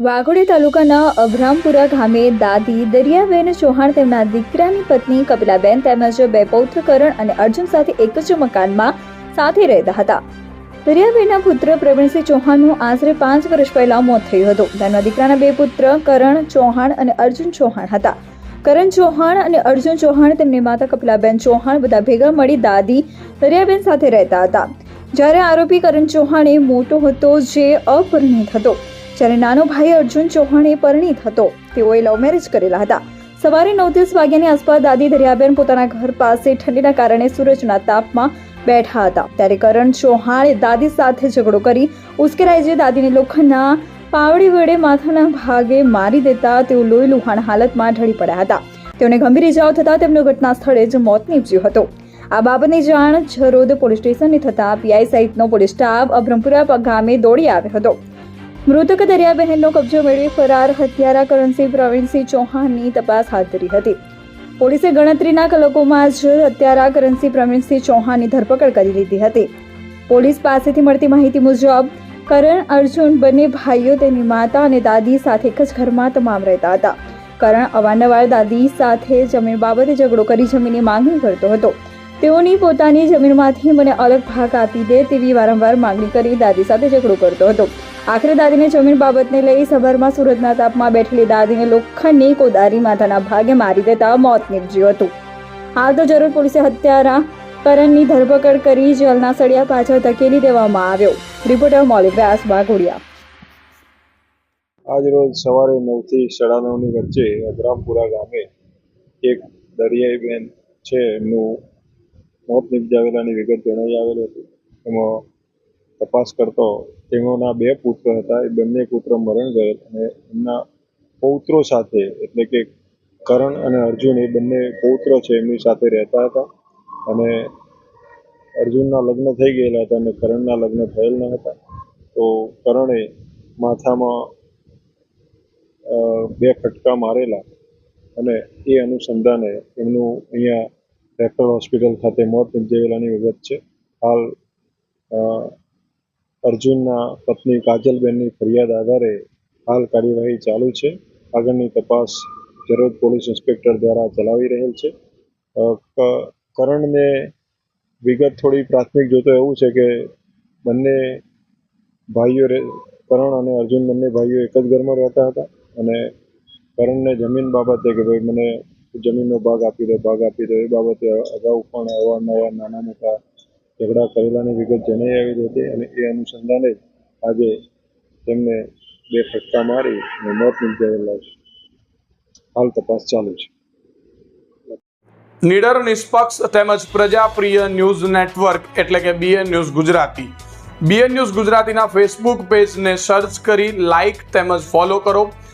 વાઘોડી તાલુકાના અભરામપુરા ગામે દાદી દરિયાબેન ચૌહાણ તેમના દીકરાની પત્ની કપિલાબેન તેમજ બે પૌત્ર કરણ અને અર્જુન સાથે એક જ મકાનમાં સાથે રહેતા હતા. દરિયાબેનના પુત્ર પ્રવીણસિંહ ચૌહાણનું આશરે પાંચ વર્ષ પહેલા મોત થયું હતું. તેમના દીકરાના બે પુત્ર કરણ ચૌહાણ અને અર્જુન ચૌહાણ હતા. કરણ ચૌહાણ અને અર્જુન ચૌહાણ તેમની માતા કપિલાબેન ચૌહાણ બધા ભેગા મળી દાદી દરિયાબેન સાથે રહેતા હતા. જ્યારે આરોપી કરણ ચૌહાણ મોટો હતો જે અપરિણિત હતો. જ્યારે નાનો ભાઈ અર્જુન ચૌહાણ એ પરિણીત હતો. તેઓએ લવ મેરેજ કરેલા હતા. સવારે નવ દસ વાગ્યાની આસપાસ દાદી દરિયાબેન પોતાના ઘર પાસે ઠંડીના કારણે સૂરજના તાપમાં બેઠા હતા. ત્યારે કરણ ચૌહાણે દાદી સાથે ઝઘડો કરી ઉશ્કેરાઈ જે દાદીને લોખંડના પાવડી વડે માથાના ભાગે મારી દેતા તેઓ લોહી લુહાણ હાલતમાં ઢળી પડ્યા હતા. તેઓને ગંભીર ઇજાઓ થતા તેમનું ઘટના સ્થળે જ મોત નીપજ્યું હતું. આ બાબતની જાણ જરોદ પોલીસ સ્ટેશનની થતાં પીઆઈ સહિતનો પોલીસ સ્ટાફ અભરમપુરા ગામે દોડી આવ્યો હતો. મૃતક દરિયાબહેનનો કબજો મેળવી ફરાર હત્યારા કરણસિંહ પ્રવીણસિંહ ચૌહાણની તપાસ હાથ ધરી હતી. પોલીસે ગણતરીના કલાકોમાં જ હત્યારા કરણસિંહ પ્રવીણસિંહ ચૌહાણની ધરપકડ કરી લીધી હતી. પોલીસ પાસેથી મળતી માહિતી મુજબ, કરણ, અર્જુન બંને ભાઈઓ તેની માતા અને દાદી સાથે એક જ ઘરમાં તમામ રહેતા હતા. કરણ અવારનવાર દાદી સાથે જમીન બાબતે ઝઘડો કરી જમીનની માંગણી કરતો હતો. તેઓની પોતાની જમીનમાંથી મને અલગ ભાગ આપી દે તેવી વારંવાર માંગણી કરી દાદી સાથે ઝઘડો કરતો હતો. આખરે દાદીને જમીન બાબતને લઈ સવારમાં સુરતના તાપમાં બેઠેલી દાદીને લોખંડની કોદારી માથાના ભાગે મારી દેતા મોત નીપજ્યું હતું. હાલ તો જરૂર પોલીસે હત્યારા કરણની ધરપકડ કરી જેલના સળિયા પાછળ ધકેલી દેવામાં આવ્યો. રિપોર્ટર મોલી વ્યાસ વાઘોડિયા. આજ રોજ સવારે નવથી સાડા નવની વચ્ચે અબરામપુરા ગામે એક દરિયાઈબેન છે એમનું મોત નિપજાવેલાની વિગત જણાવી આવેલ હતી. એમાં તપાસ કરતો તેઓના બે પુત્ર હતા. એ બંને પુત્ર મરણ ગયેલ અને એમના પૌત્રો સાથે, એટલે કે કરણ અને અર્જુન, એ બંને પૌત્ર છે એમની સાથે રહેતા હતા. અને અર્જુનના લગ્ન થઈ ગયેલા હતા અને કરણના લગ્ન થયેલ ન હતા. તો કરણે માથામાં બે ફટકા મારેલા અને એ અનુસંધાને એમનું અહીંયા રેફરલ હોસ્પિટલ ખાતે મોત નિપજાવેલાની વિગત છે. હાલ અર્જુનના પત્ની કાજલબેનની ફરિયાદ આધારે હાલ કાર્યવાહી ચાલુ છે. આગળની તપાસ જરોદ પોલીસ ઇન્સ્પેક્ટર દ્વારા ચલાવી રહેલ છે. કરણને વિગત થોડી પ્રાથમિક જોતો એવું છે કે બંને ભાઈઓ કરણ અને અર્જુન બંને ભાઈઓ એક જ ઘરમાં રહેતા હતા અને કરણને જમીન બાબતે કે ભાઈ મને જમીનનો ભાગ આપી દો, ભાગ આપી દો, એ બાબતે અગાઉ પણ અવારનવાર નાના મોટા ઝઘડા કરેલાની વિગત જણાઈ આવી હતી અને એ અનુસંધાને આજે તેમને બે ફટકા મારી અને મોત નિપજાવેલા છે. હાલ તપાસ ચાલુ છે. નિડર, નિષ્પક્ષ તેમજ પ્રજાપ્રિય ન્યૂઝ નેટવર્ક એટલે કે BN news Gujarati. BN news ગુજરાતીના ફેસબુક પેજને સર્ચ કરી લાઇક તેમજ ફોલો કરો.